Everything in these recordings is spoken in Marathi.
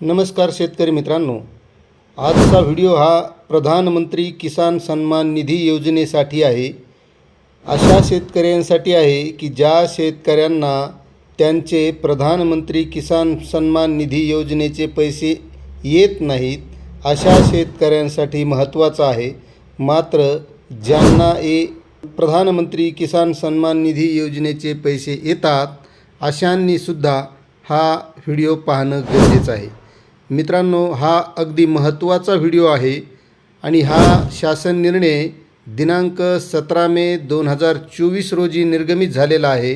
नमस्कार शेतकरी मित्रांनो. आजचा व्हिडिओ हा प्रधानमंत्री किसान सन्मान निधी योजनेसाठी आहे. अशा शेतकऱ्यांसाठी आहे की ज्या शेतकऱ्यांना त्यांचे प्रधानमंत्री किसान सन्मान निधी योजनेचे पैसे येत नाहीत अशा शेतकऱ्यांसाठी महत्त्वाचा आहे. मात्र ज्यांना ए प्रधानमंत्री किसान सन्मान निधी योजनेचे पैसे येतात अशांनीसुद्धा हा व्हिडिओ पाहणं गरजेचं आहे. मित्रांनो हा अगदी महत्त्वाचा व्हिडिओ आहे आणि हा शासन निर्णय दिनांक सतरा मे दोन हजार चोवीस रोजी निर्गमित झालेला आहे.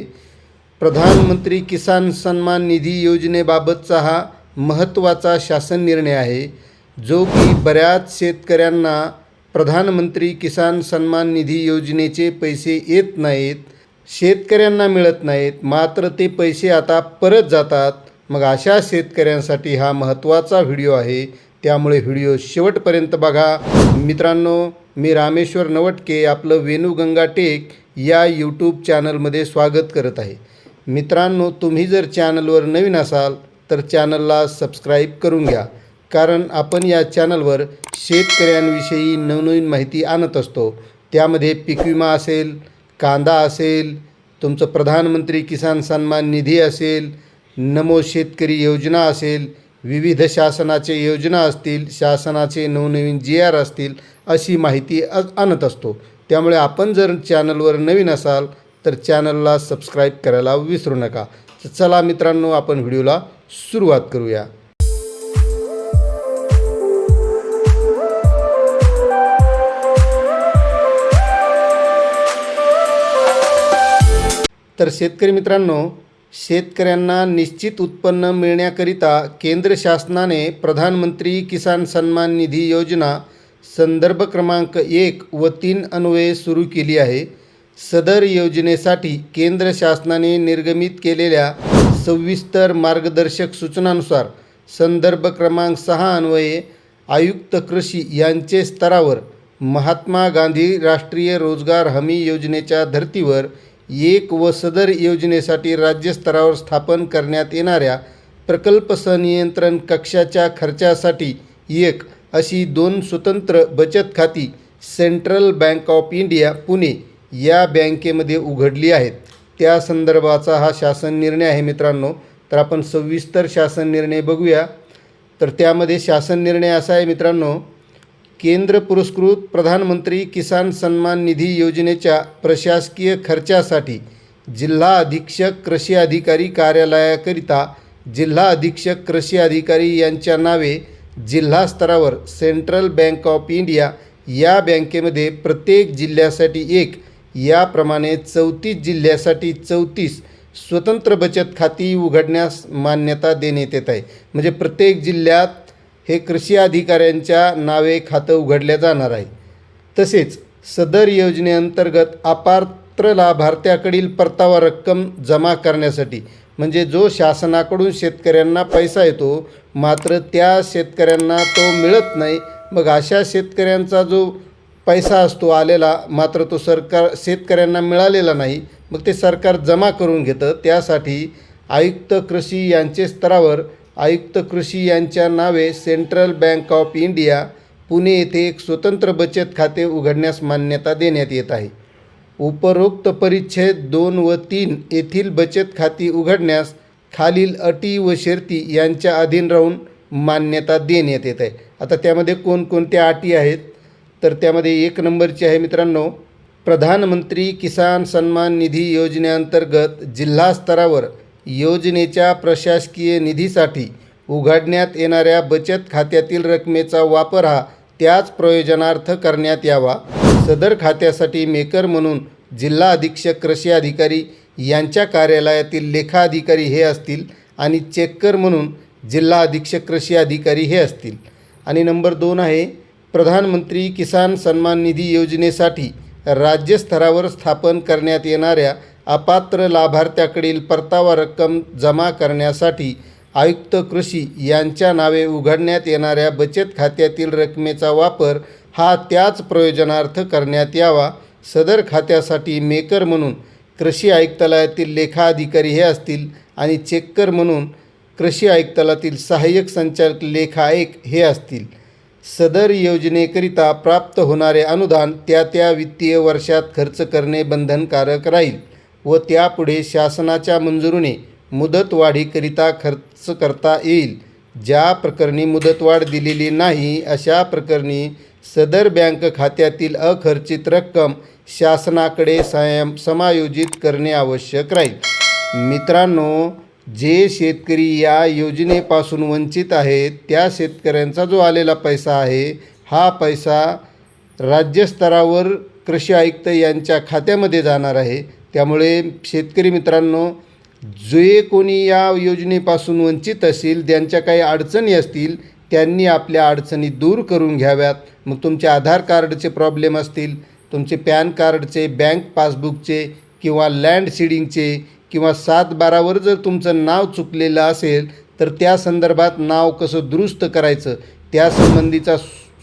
प्रधानमंत्री किसान सन्मान निधी योजनेबाबतचा हा महत्त्वाचा शासन निर्णय आहे जो की बऱ्याच शेतकऱ्यांना प्रधानमंत्री किसान सन्मान निधी योजनेचे पैसे येत नाहीत शेतकऱ्यांना मिळत नाहीत मात्र ते पैसे आता परत जातात. मग अशा शेतकऱ्यांसाठी हा महत्त्वाचा व्हिडिओ आहे. त्यामुळे व्हिडिओ शेवटपर्यंत बघा. मित्रांनो मी रामेश्वर नवटके आपलं वेणूगंगा टेक या यूट्यूब चॅनलमध्ये स्वागत करत आहे. मित्रांनो तुम्ही जर चॅनलवर नवीन असाल तर चॅनलला सबस्क्राईब करून घ्या. कारण आपण या चॅनलवर शेतकऱ्यांविषयी नवनवीन माहिती आणत असतो. त्यामध्ये पीक विमा असेल कांदा असेल तुमचं प्रधानमंत्री किसान सन्मान निधी असेल नमो शेतकरी योजना असेल विविध शासनाचे योजना असतील शासनाचे नवनवीन जी आर असतील अशी माहिती अ आणत असतो. त्यामुळे आपण जर चॅनलवर नवीन असाल तर चॅनलला सबस्क्राईब करायला विसरू नका. चला मित्रांनो आपण व्हिडिओला सुरुवात करूया. तर शेतकरी मित्रांनो शेतकऱ्यांना निश्चित उत्पन्न मिळण्याकरिता केंद्र शासनाने प्रधानमंत्री किसान सन्मान निधी योजना संदर्भ क्रमांक एक व तीन अन्वये सुरू केली आहे. सदर योजनेसाठी केंद्र शासनाने निर्गमित केलेल्या सविस्तर मार्गदर्शक सूचनानुसार संदर्भ क्रमांक सहा अन्वये आयुक्त कृषी यांचे स्तरावर महात्मा गांधी राष्ट्रीय रोजगार हमी योजनेच्या धर्तीवर एक व सदर योजनेसाठी राज्यस्तरावर स्थापन करण्यात येणाऱ्या प्रकल्प संनियंत्रण कक्षाच्या खर्चासाठी एक अशी दोन स्वतंत्र बचत खाती central bank of India Pune या बँकेमध्ये उघडली आहेत. त्या संदर्भाचा हा शासन निर्णय आहे मित्रांनो. तर आपण सविस्तर शासन निर्णय बघूया. तर त्यामध्ये शासन निर्णय असा आहे मित्रांनो केंद्र पुरस्कृत प्रधानमंत्री किसान सन्मान निधी योजनेच्या प्रशासकीय खर्चासाठी जिल्हा अधीक्षक कृषी अधिकारी कार्यालयाकरिता जिल्हा अधीक्षक कृषी अधिकारी यांच्या नावे जिल्हा स्तरावर सेंट्रल बँक ऑफ इंडिया या बँकेमध्ये प्रत्येक जिल्ह्यासाठी एक याप्रमाणे चौतीस जिल्ह्यासाठी चौतीस स्वतंत्र बचत खाती उघडण्यास मान्यता देण्यात येत आहे. म्हणजे प्रत्येक जिल्ह्यात हे कृषी अधिकाऱ्यांच्या नावे खातं उघडलं जाणार आहे. तसेच सदर योजनेअंतर्गत अपात्र लाभार्थ्याकडील परतावा रक्कम जमा करण्यासाठी म्हणजे जो शासनाकडून शेतकऱ्यांना पैसा येतो मात्र त्या शेतकऱ्यांना तो मिळत नाही. मग अशा शेतकऱ्यांचा जो पैसा असतो आलेला मात्र तो सरकार शेतकऱ्यांना मिळालेला नाही मग ते सरकार जमा करून घेतं. त्यासाठी आयुक्त कृषी यांचे स्तरावर आयुक्त कृषी यांच्या नावे central bank of India Pune येथे एक स्वतंत्र बचत खाते उघडण्यास मान्यता देण्यात येत आहे. उपरोक्त परिच्छेद दोन व तीन येथील बचत खाती उघडण्यास खालील अटी व शर्ती यांच्या अधीन राहून मान्यता देण्यात येत आहे. आता त्यामध्ये कोणकोणत्या अटी आहेत? तर त्यामध्ये एक नंबरची आहे मित्रांनो प्रधानमंत्री किसान सन्मान निधी योजनेअंतर्गत जिल्हा स्तरावर योजनेच्या प्रशासकीय निधीसाठी उघडण्यात येणाऱ्या बचत खात्यातील रकमेचा वापर हा त्याच प्रयोजनार्थ करण्यात यावा. सदर खात्यासाठी मेकर म्हणून जिल्हा अधीक्षक कृषी अधिकारी यांच्या कार्यालयातील लेखा अधिकारी हे असतील आणि चेककर म्हणून जिल्हा अधीक्षक कृषी अधिकारी हे असतील. आणि नंबर दोन आहे प्रधानमंत्री किसान सन्मान निधी योजनेसाठी राज्यस्तरावर स्थापन करण्यात येणाऱ्या अपात्र लाभार्थ्याकडील परतावा रक्कम जमा करण्यासाठी आयुक्त कृषी यांच्या नावे उघडण्यात येणाऱ्या बचत खात्यातील रकमेचा वापर हा त्याच प्रयोजनार्थ करण्यात यावा. सदर खात्यासाठी मेकर म्हणून कृषी आयुक्तालयातील लेखा अधिकारी हे असतील आणि चेककर म्हणून कृषी आयुक्तालयातील सहाय्यक संचालक लेखा एक हे असतील. सदर योजनेकरिता प्राप्त होणारे अनुदान त्या त्या वित्तीय वर्षात खर्च करणे बंधनकारक राहील. व त्यापुढे शासनाच्या मंजुरीने मुदतवाढीकरिता खर्च करता येईल. ज्या प्रकरणी मुदतवाढ दिलेली नाही अशा प्रकरणी सदर बँक खात्यातील अखर्चित रक्कम शासनाकडे सायम समायोजित करणे आवश्यक राहील. मित्रांनो जे शेतकरी या योजनेपासून वंचित आहेत त्या शेतकऱ्यांचा जो आलेला पैसा आहे हा पैसा राज्यस्तरावर कृषी आयुक्त यांच्या खात्यामध्ये जाणार आहे. त्यामुळे शेतकरी मित्रांनो जे कोणी या योजनेपासून वंचित असतील ज्यांच्या काही अडचणी असतील त्यांनी आपल्या अडचणी दूर करून घ्याव्यात. मग तुमचे आधार कार्डचे प्रॉब्लेम असतील तुमचे पॅन कार्डचे बँक पासबुकचे किंवा लँड सीडिंगचे किंवा सात बारावर जर तुमचं नाव चुकलेलं असेल तर त्या संदर्भात नाव कसं दुरुस्त करायचं त्यासंबंधीचा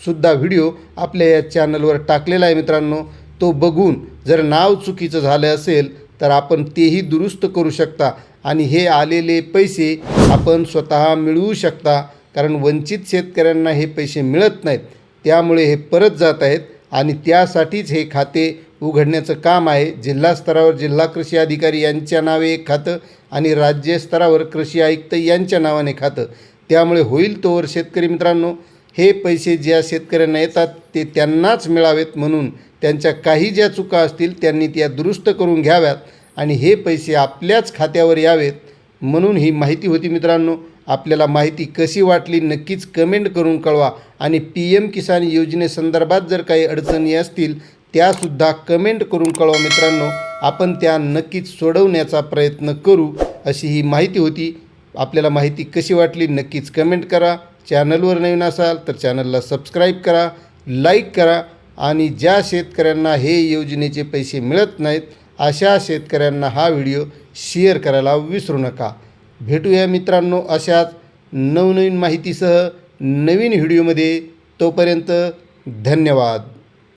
सुद्धा व्हिडिओ आपल्या या चॅनलवर टाकलेला आहे मित्रांनो. तो बघून जर नाव चुकीचं झालं असेल तर आपण तेही दुरुस्त करू शकता. आणि हे आलेले पैसे आपण स्वतः मिळवू शकता कारण वंचित शेतकऱ्यांना हे पैसे मिळत नाहीत. त्यामुळे हे परत जात आहेत आणि त्यासाठीच हे खाते उघडण्याचं काम आहे. जिल्हा स्तरावर जिल्हा कृषी अधिकारी यांच्या नावे एक खातं आणि राज्य स्तरावर कृषी आयुक्त यांच्या नावाने खातं. त्यामुळे होईल तोवर शेतकरी मित्रांनो हे पैसे ज्या शेतकऱ्यांना येतात ते त्यांनाच मिळावेत म्हणून त्यांच्या काही ज्या चुका असतील त्यांनी त्या दुरुस्त करून घ्याव्यात आणि हे पैसे आपल्याच खात्यावर यावेत म्हणून ही माहिती होती मित्रांनो. आपल्याला माहिती कशी वाटली नक्कीच कमेंट करून कळवा आणि पी एम किसान योजनेसंदर्भात जर काही अडचणी असतील त्यासुद्धा कमेंट करून कळवा मित्रांनो. आपण त्या नक्कीच सोडवण्याचा प्रयत्न करू अशी ही माहिती होती. आपल्याला माहिती कशी वाटली नक्कीच कमेंट करा. चॅनलवर नवीन असाल तर चॅनलला सबस्क्राईब करा लाईक करा आणि ज्या शेतकऱ्यांना हे योजनेचे पैसे मिळत नाहीत अशा शेतकऱ्यांना हा व्हिडिओ शेअर करायला विसरू नका. भेटूया मित्रांनो अशाच नवनवीन माहितीसह नवीन व्हिडिओमध्ये. तोपर्यंत धन्यवाद.